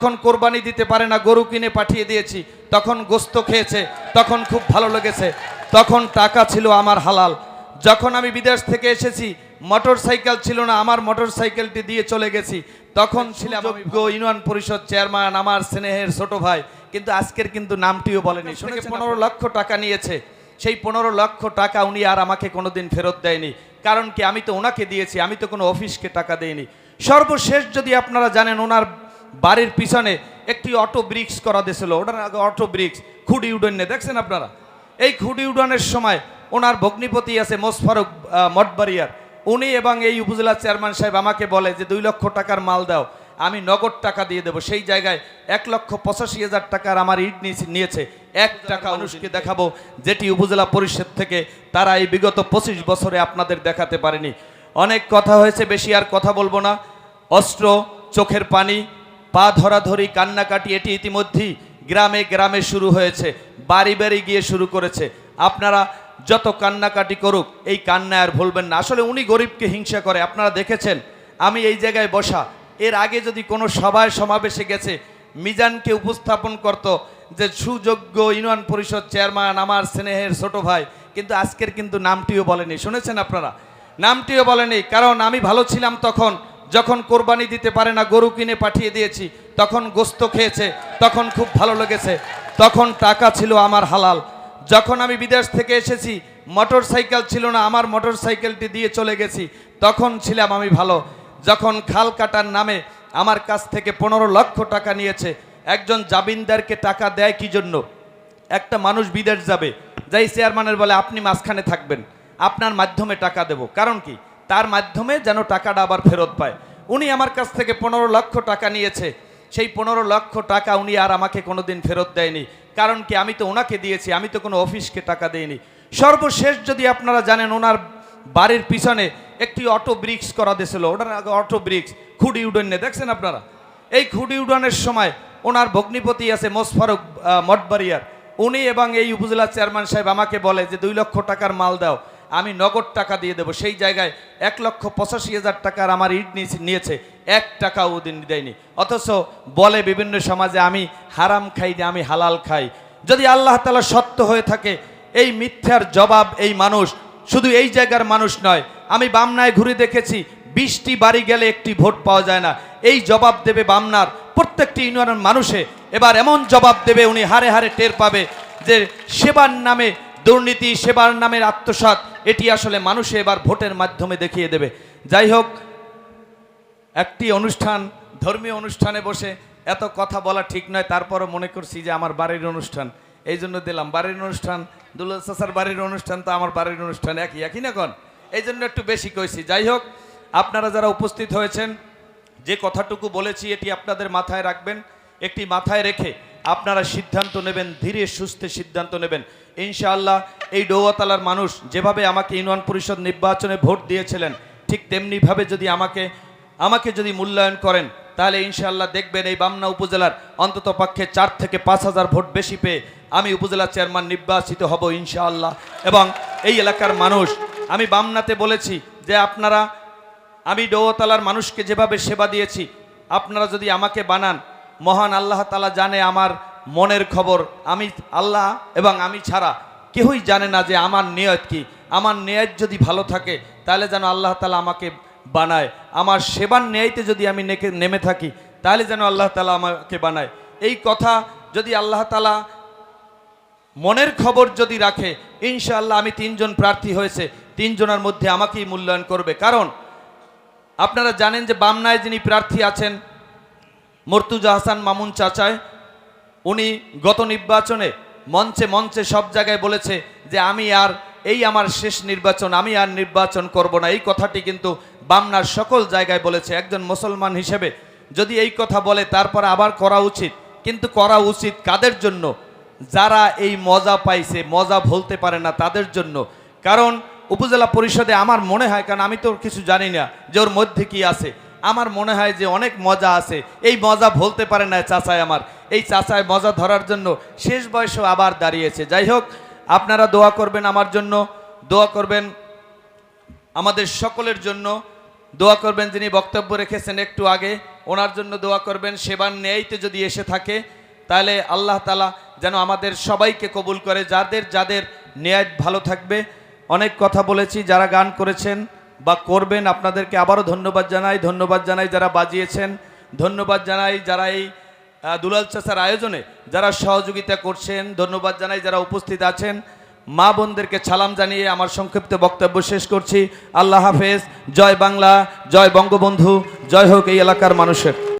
যখন কোরবানি দিতে পারে না গরু কিনে পাঠিয়ে দিয়েছি তখন গোস্ত খেয়েছে তখন খুব ভালো লেগেছে তখন টাকা ছিল আমার হালাল। যখন আমি বিদেশ থেকে এসেছি মোটর সাইকেল ছিল না আমার মোটর সাইকেলটি দিয়ে চলে গেছি তখন ছিলাম ইউনিয়ন পরিষদ চেয়ারম্যান আমার স্নেহের ছোট ভাই কিন্তু আজকের কিন্তু নামটিও বলেনি। শুনে পনেরো লক্ষ টাকা নিয়েছে। সেই পনেরো লক্ষ টাকা উনি আর আমাকে কোনোদিন ফেরত দেয়নি। কারণ কি আমি তো ওনাকে দিয়েছি আমি তো কোনো অফিসকে টাকা দেইনি। সর্বশেষ যদি আপনারা জানেন ওনার বাড়ির পিছনে একটি অটো ব্রিক্স করা দিয়েছিল। ওটার আগে অটো ব্রিক্স খুঁড়ি উডনে দেখছেন আপনারা? এই খুঁড়ি উডনের সময় ওনার ভগ্নিপতি আছে মোসফারুক মঠবাড়িয়ার। উনি এবং এই উপজেলা চেয়ারম্যান সাহেব আমাকে বলে যে দুই লক্ষ টাকার মাল দাও আমি নগদ টাকা দিয়ে দেবো। সেই জায়গায় এক লক্ষ পঁচাশি হাজার টাকার আমার ইট নিয়েছে- নিয়েছে। এক টাকা মানুষকে দেখাবো যেটি উপজেলা পরিষদ থেকে তারা এই বিগত পঁচিশ বছরে আপনাদের দেখাতে পারেনি। অনেক কথা হয়েছে বেশি আর কথা বলব না। অস্ত্র চোখের পানি পা ধরাধরি কান্নাকাটি এটি ইতিমধ্যেই গ্রামে গ্রামে শুরু হয়েছে, বাড়ি বাড়ি গিয়ে শুরু করেছে। আপনারা যত কান্নাকাটি করুক, এই কান্না আর ভুলবেন না। আসলে উনি গরিবকে হিংসা করে, আপনারা দেখেছেন, আমি এই জায়গায় বসা। এর আগে যদি কোনো সভায় সমাবেশে গেছে, মিজানকে উপস্থাপন করত যে সুযোগ্য ইউনিয়ন পরিষদ চেয়ারম্যান আমার স্নেহের ছোট ভাই, কিন্তু আজকের কিন্তু নামটিও বলেনি। শুনেছেন আপনারা? নামটিও বলেনি, কারণ আমি ভালো ছিলাম তখন। যখন কোরবানি দিতে পারে না, গরু কিনে পাঠিয়ে দিয়েছি, তখন গোস্ত খেয়েছে, তখন খুব ভালো লেগেছে, তখন টাকা ছিল আমার হালাল। যখন আমি বিদেশ থেকে এসেছি, মোটর সাইকেল ছিল না, আমার মোটর সাইকেলটি দিয়ে চলে গেছি, তখন ছিলাম আমি ভালো। যখন খাল কাটার নামে আমার কাছ থেকে পনেরো লক্ষ টাকা নিয়েছে, একজন জামিনদারকে টাকা দেয় কি জন্য? একটা মানুষ বিদেশ যাবে, যাই চেয়ারম্যানের বলে, আপনি মাঝখানে থাকবেন, আপনার মাধ্যমে টাকা দেব। কারণ কি? তার মাধ্যমে যেন টাকাটা আবার ফেরত পায়। উনি আমার কাছ থেকে পনেরো লক্ষ টাকা নিয়েছে। সেই পনেরো লক্ষ টাকা উনি আর আমাকে কোনোদিন ফেরত দেয়নি। কারণ কি, আমি তো ওনাকে দিয়েছি, আমি তো কোনো অফিসকে টাকা দেইনি। সর্বশেষ যদি আপনারা জানেন, ওনার বাড়ির পিছনে একটি অটো ব্রিক্স করা দিয়েছিল। আগে অটো ব্রিক্স খুঁড়ি উডনে, দেখছেন আপনারা? এই খুঁড়ি উডনের সময় ওনার ভগ্নিপতি আছে মোসফারুক মঠবাড়িয়ার। উনি এবং এই উপজেলা চেয়ারম্যান সাহেব আমাকে বলে যে, দুই লক্ষ টাকার মাল দাও। আমি নগদ টাকা দিয়ে দেবো। সেই জায়গায় এক লক্ষ পঁচাশি হাজার টাকার আমার ইট নিয়েছে- এক টাকাও ওদিন দেয়নি। অথচ বলে বিভিন্ন সমাজে, আমি হারাম খাই না, আমি হালাল খাই। যদি আল্লাহ তালা সত্য হয়ে থাকে, এই মিথ্যার জবাব এই মানুষ শুধু এই জায়গার মানুষ নয়। আমি বামনায় ঘুরে দেখেছি, বিশটি বাড়ি গেলে একটি ভোট পাওয়া যায় না। এই জবাব দেবে বামনার প্রত্যেকটি ইউনিয়নের মানুষে। এবার এমন জবাব দেবে উনি হারে হারে টের পাবে যে সেবার নামে দুর্নীতি, সেবার নামের আত্মসাৎ, এটি আসলে মানুষে এবার ভোটের মাধ্যমে দেখিয়ে দেবে। যাই হোক, একটি অনুষ্ঠান, ধর্মীয় অনুষ্ঠানে বসে এত কথা বলা ঠিক নয়, তারপরও মনে করছি যে আমার বাড়ির অনুষ্ঠান। এই জন্য দিলাম, বাড়ির অনুষ্ঠান দুল্লা চাচার বাড়ির অনুষ্ঠান তো আমার বাড়ির অনুষ্ঠান, একই একই না কোন? এই জন্য একটু বেশি কইছি। যাই হোক, আপনারা যারা উপস্থিত হয়েছেন, যে কথাটুকু বলেছি, এটি আপনাদের মাথায় রাখবেন, একটি মাথায় রেখে আপনারা সিদ্ধান্ত নেবেন, ধীরে সুস্থে সিদ্ধান্ত নেবেন। ইনশাআল্লাহ, এই ডৌয়াতালার মানুষ যেভাবে আমাকে ইউনিয়ন পরিষদ নির্বাচনে ভোট দিয়েছিলেন, ঠিক তেমনিভাবে যদি আমাকে আমাকে যদি মূল্যায়ন করেন, তাহলে ইনশাআল্লাহ দেখবেন এই বামনা উপজেলার অন্তত পক্ষে চার থেকে পাঁচ হাজার ভোট বেশি পেয়ে আমি উপজেলা চেয়ারম্যান নির্বাচিত হব ইনশাআল্লাহ। এবং এই এলাকার মানুষ, আমি বামনাতে বলেছি যে আপনারা, আমি ডৌতালার মানুষকে যেভাবে সেবা দিয়েছি, আপনারা যদি আমাকে বানান মহান আল্লাহ তালা জানে আমার মনের খবর। আমি আল্লাহ এবং আমি ছাড়া কেউই জানে না যে আমার নিয়ত কি। আমার নিয়ত যদি ভালো থাকে, তাহলে যেন আল্লাহ তালা আমাকে বানায়। আমার সেবার ন্যায়তে যদি আমি নেমে থাকি, তাহলে যেন আল্লাহ তালা আমাকে বানায়। এই কথা যদি আল্লাহ তালা মনের খবর যদি রাখে, ইনশাআল্লাহ আমি তিনজন প্রার্থী হয়েছে, তিনজনের মধ্যে আমাকেই মূল্যায়ন করবে। কারণ আপনারা জানেন যে বামনায় যিনি প্রার্থী আছেন মর্তুজা হাসান মামুন চাচায়, উনি গত নির্বাচনে মঞ্চে মঞ্চে সব জায়গায় বলেছে যে আমি আর এই আমার শেষ নির্বাচন, আমি আর নির্বাচন করব না। এই কথাটি কিন্তু বামনার সকল জায়গায় বলেছে। একজন মুসলমান হিসেবে যদি এই কথা বলে, তারপর আবার করা উচিত। কিন্তু করা উচিত কাদের জন্য? যারা এই মজা পাইছে, মজা ভুলতে পারে না তাদের জন্য। কারণ উপজেলা পরিষদে আমার মনে হয়, কারণ আমি তো কিছু জানি না যে ওর মধ্যে কি আছে। আমার মনে হয় যে অনেক মজা আছে। এই মজা ভুলতে পারে না চাচায় আমার। এই চাচায় মজা ধরার জন্য শেষ বয়সেও আবার দাঁড়িয়েছে। যাই হোক, আপনারা দোয়া করবেন আমার জন্য, দোয়া করবেন আমাদের সকলের জন্য। দোয়া করবেন যিনি বক্তব্য রেখেছেন একটু আগে, ওনার জন্য দোয়া করবেন। সেবার ন্যায়তে যদি এসে থাকে, তাহলে আল্লাহ তালা যেন আমাদের সবাইকে কবুল করে, যাদের যাদের ন্যায় ভালো থাকবে। অনেক কথা বলেছি, যারা গান করেছেন বা করবেন, আপনাদেরকে আবারও ধন্যবাদ জানাই ধন্যবাদ জানাই যারা বাজিয়েছেন, ধন্যবাদ জানাই যারা এই দুলাল চাষার আয়োজনে যারা সহযোগিতা করছেন, ধন্যবাদ জানাই যারা উপস্থিত আছেন। মা বোনদেরকে ছালাম জানিয়ে আমার সংক্ষিপ্ত বক্তব্য শেষ করছি। আল্লাহ হাফেজ। জয় বাংলা, জয় বঙ্গবন্ধু, জয় হোক এই এলাকার মানুষের।